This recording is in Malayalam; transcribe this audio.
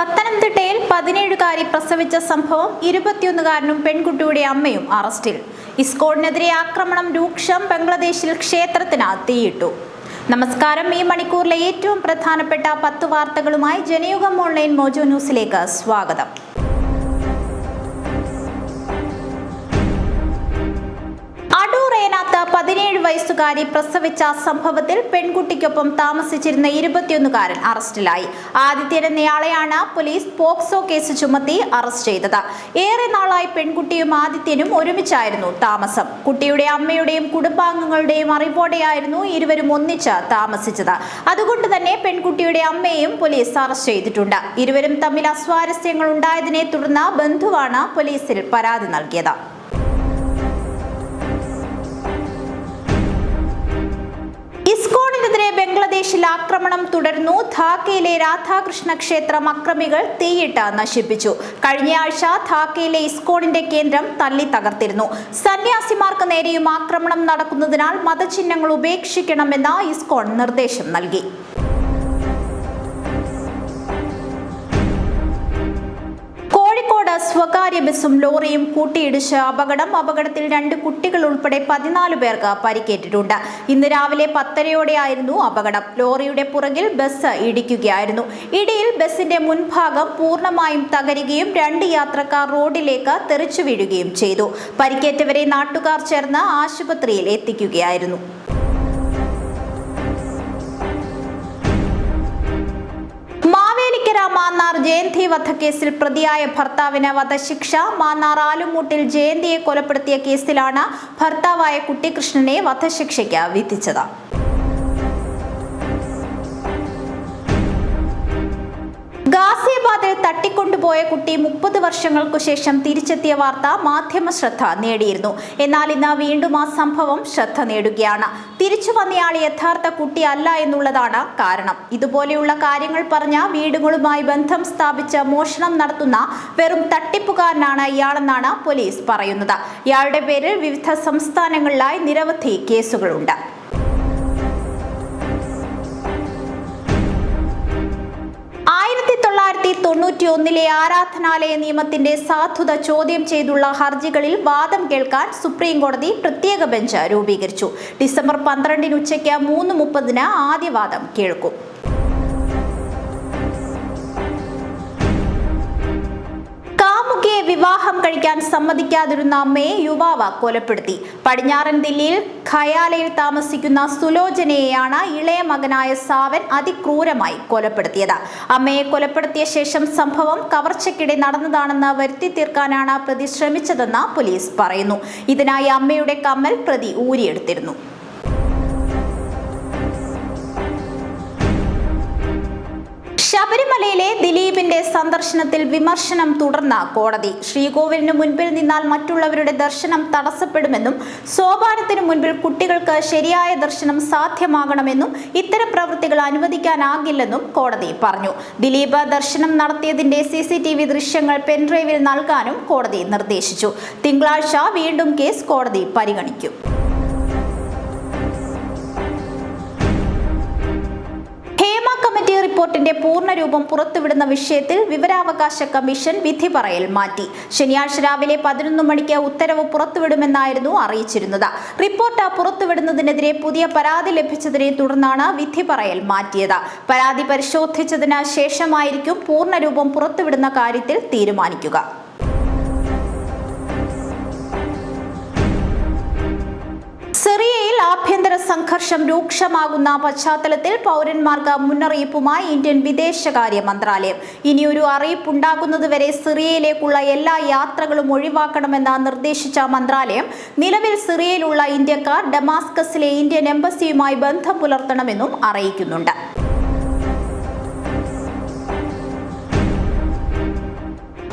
പത്തനംതിട്ടയിൽ പതിനേഴുകാരി പ്രസവിച്ച സംഭവം ഇരുപത്തിയൊന്നുകാരനും പെൺകുട്ടിയുടെ അമ്മയും അറസ്റ്റിൽ. ഇസ്കോണിനെതിരെ ആക്രമണം രൂക്ഷം ബംഗ്ലാദേശിൽ ക്ഷേത്രത്തിന് തീയിട്ടു. നമസ്കാരം. ഈ മണിക്കൂറിലെ ഏറ്റവും പ്രധാനപ്പെട്ട പത്ത് വാർത്തകളുമായി ജനയുഗം ഓൺലൈൻ മോജോ ന്യൂസിലേക്ക് സ്വാഗതം. പതിനേഴ് വയസ്സുകാരി പ്രസവിച്ച സംഭവത്തിൽ പെൺകുട്ടിക്കൊപ്പം താമസിച്ചിരുന്ന ഇരുപത്തിയൊന്നുകാരൻ അറസ്റ്റിലായി. ആദിത്യനെന്നയാളെയാണ് പോലീസ് പോക്സോ കേസ് ചുമത്തി അറസ്റ്റ് ചെയ്തത്. ഏറെ നാളായി പെൺകുട്ടിയും ആദിത്യനും ഒരുമിച്ചായിരുന്നു താമസം. കുട്ടിയുടെ അമ്മയുടെയും കുടുംബാംഗങ്ങളുടെയും അറിവോടെയായിരുന്നു ഇരുവരും ഒന്നിച്ച് താമസിച്ചത്. അതുകൊണ്ട് തന്നെ പെൺകുട്ടിയുടെ അമ്മയെയും പോലീസ് അറസ്റ്റ് ചെയ്തിട്ടുണ്ട്. ഇരുവരും തമ്മിൽ അസ്വാരസ്യങ്ങൾ ഉണ്ടായതിനെ തുടർന്ന് ബന്ധുവാണ് പോലീസിൽ പരാതി നൽകിയത്. ബംഗ്ലാദേശിൽ ആക്രമണം തുടർന്നു ധാക്കയിലെ രാധാകൃഷ്ണ ക്ഷേത്രം അക്രമികൾ തീയിട്ട് നശിപ്പിച്ചു. കഴിഞ്ഞയാഴ്ച ധാക്കയിലെ ഇസ്കോണിന്റെ കേന്ദ്രം തല്ലി തകർത്തിരുന്നു. സന്യാസിമാർക്ക് നേരെയും ആക്രമണം നടക്കുന്നതിനാൽ മതചിഹ്നങ്ങൾ ഉപേക്ഷിക്കണമെന്ന് ഇസ്കോൺ നിർദ്ദേശം നൽകി. സ്വകാര്യ ബസ്സും ലോറിയും കൂട്ടിയിടിച്ച് അപകടം. അപകടത്തിൽ രണ്ട് കുട്ടികൾ ഉൾപ്പെടെ പതിനാല് പേർക്ക് പരിക്കേറ്റിട്ടുണ്ട്. ഇന്ന് രാവിലെ പത്തരയോടെയായിരുന്നു അപകടം. ലോറിയുടെ പുറകിൽ ബസ് ഇടിക്കുകയായിരുന്നു. ഇടിയിൽ ബസിന്റെ മുൻഭാഗം പൂർണമായും തകരുകയും രണ്ട് യാത്രക്കാർ റോഡിലേക്ക് തെറിച്ചു വീഴുകയും ചെയ്തു. പരിക്കേറ്റവരെ നാട്ടുകാർ ചേർന്ന് ആശുപത്രിയിൽ എത്തിക്കുകയായിരുന്നു. മാവേലിക്കര മാന്നാർ ജയന്തി വധക്കേസിൽ പ്രതിയായ ഭർത്താവിന് വധശിക്ഷ. മാന്നാർ ആലുമൂട്ടിൽ ജയന്തിയെ കൊലപ്പെടുത്തിയ കേസിലാണ് ഭർത്താവായ കുട്ടികൃഷ്ണനെ വധശിക്ഷയ്ക്ക് വിധിച്ചത്. ഗാസിയാബാദിൽ തട്ടിക്കൊണ്ടുപോയ കുട്ടി മുപ്പത് വർഷങ്ങൾക്കു ശേഷം തിരിച്ചെത്തിയ വാർത്ത മാധ്യമ ശ്രദ്ധ നേടിയിരുന്നു. എന്നാൽ ഇന്ന് വീണ്ടും ആ സംഭവം ശ്രദ്ധ നേടുകയാണ്. തിരിച്ചു വന്നയാൾ യഥാർത്ഥ കുട്ടിയല്ല എന്നുള്ളതാണ് കാരണം. ഇതുപോലെയുള്ള കാര്യങ്ങൾ പറഞ്ഞ വീടുകളുമായി ബന്ധം സ്ഥാപിച്ച് മോഷണം നടത്തുന്ന വെറും തട്ടിപ്പുകാരനാണ് ഇയാളെന്നാണ് പോലീസ് പറയുന്നത്. ഇയാളുടെ പേരിൽ വിവിധ സംസ്ഥാനങ്ങളിലായി നിരവധി കേസുകളുണ്ട്. തൊള്ളായിരത്തി തൊണ്ണൂറ്റി ഒന്നിലെ ആരാധനാലയ നിയമത്തിന്റെ സാധുത ചോദ്യം ചെയ്തുള്ള ഹർജികളിൽ വാദം കേൾക്കാൻ സുപ്രീം കോടതി പ്രത്യേക ബെഞ്ച് രൂപീകരിച്ചു. ഡിസംബർ പന്ത്രണ്ടിന് ഉച്ചയ്ക്ക് മൂന്ന് മുപ്പതിന് ആദ്യവാദം കേൾക്കും. വിവാഹം കഴിക്കാൻ സമ്മതിക്കാതിരുന്ന അമ്മയെ യുവാവ് കൊലപ്പെടുത്തി. പടിഞ്ഞാറൻ ദില്ലിയിൽ ഖയാലയിൽ താമസിക്കുന്ന സുലോചനയെയാണ് ഇളയ മകനായ സാവൻ അതിക്രൂരമായി കൊലപ്പെടുത്തിയത്. അമ്മയെ കൊലപ്പെടുത്തിയ ശേഷം സംഭവം കവർച്ചയ്ക്കിടെ നടന്നതാണെന്ന് വരുത്തി തീർക്കാനാണ് പ്രതി ശ്രമിച്ചതെന്ന് പോലീസ് പറയുന്നു. ഇതിനായി അമ്മയുടെ കമ്മൽ പ്രതി ഊരിയെടുത്തിരുന്നു. ശബരിമലയിലെ ദിലീപിന്റെ സന്ദർശനത്തിൽ വിമർശനം തുടർന്ന കോടതി. ശ്രീകോവിലിന് മുൻപിൽ നിന്നാൽ മറ്റുള്ളവരുടെ ദർശനം തടസ്സപ്പെടുമെന്നും സോപാനത്തിനു മുൻപിൽ കുട്ടികൾക്ക് ശരിയായ ദർശനം സാധ്യമാകണമെന്നും ഇത്തരം പ്രവൃത്തികൾ അനുവദിക്കാനാകില്ലെന്നും കോടതി പറഞ്ഞു. ദിലീപ് ദർശനം നടത്തിയതിന്റെ സി സി ടി വി ദൃശ്യങ്ങൾ പെൻഡ്രൈവിൽ നൽകാനും കോടതി നിർദ്ദേശിച്ചു. തിങ്കളാഴ്ച വീണ്ടും കേസ് കോടതി പരിഗണിക്കും. റിപ്പോർട്ടിന്റെ പൂർണരൂപം പുറത്തുവിടുന്ന വിഷയത്തിൽ വിവരാവകാശ കമ്മീഷൻ വിധി പറയൽ മാറ്റി. ശനിയാഴ്ച രാവിലെ പതിനൊന്ന് മണിക്ക് ഉത്തരവ് പുറത്തുവിടുമെന്നായിരുന്നു അറിയിച്ചിരുന്നത്. റിപ്പോർട്ട് പുറത്തുവിടുന്നതിനെതിരെ പുതിയ പരാതി ലഭിച്ചതിനെ തുടർന്നാണ് വിധി പറയൽ മാറ്റിയത്. പരാതി പരിശോധിച്ചതിന് ശേഷമായിരിക്കും പൂർണരൂപം പുറത്തുവിടുന്ന കാര്യത്തിൽ തീരുമാനിക്കുക. സിറിയയിൽ ആഭ്യന്തര സംഘർഷം രൂക്ഷമാകുന്ന പശ്ചാത്തലത്തിൽ പൗരന്മാർക്ക് മുന്നറിയിപ്പുമായി ഇന്ത്യൻ വിദേശകാര്യ മന്ത്രാലയം. ഇനിയൊരു അറിയിപ്പുണ്ടാകുന്നതുവരെ സിറിയയിലേക്കുള്ള എല്ലാ യാത്രകളും ഒഴിവാക്കണമെന്ന് നിർദ്ദേശിച്ച മന്ത്രാലയം നിലവിൽ സിറിയയിലുള്ള ഇന്ത്യക്കാർ ഡമാസ്കസിലെ ഇന്ത്യൻ എംബസിയുമായി ബന്ധം പുലർത്തണമെന്നും അറിയിക്കുന്നുണ്ട്.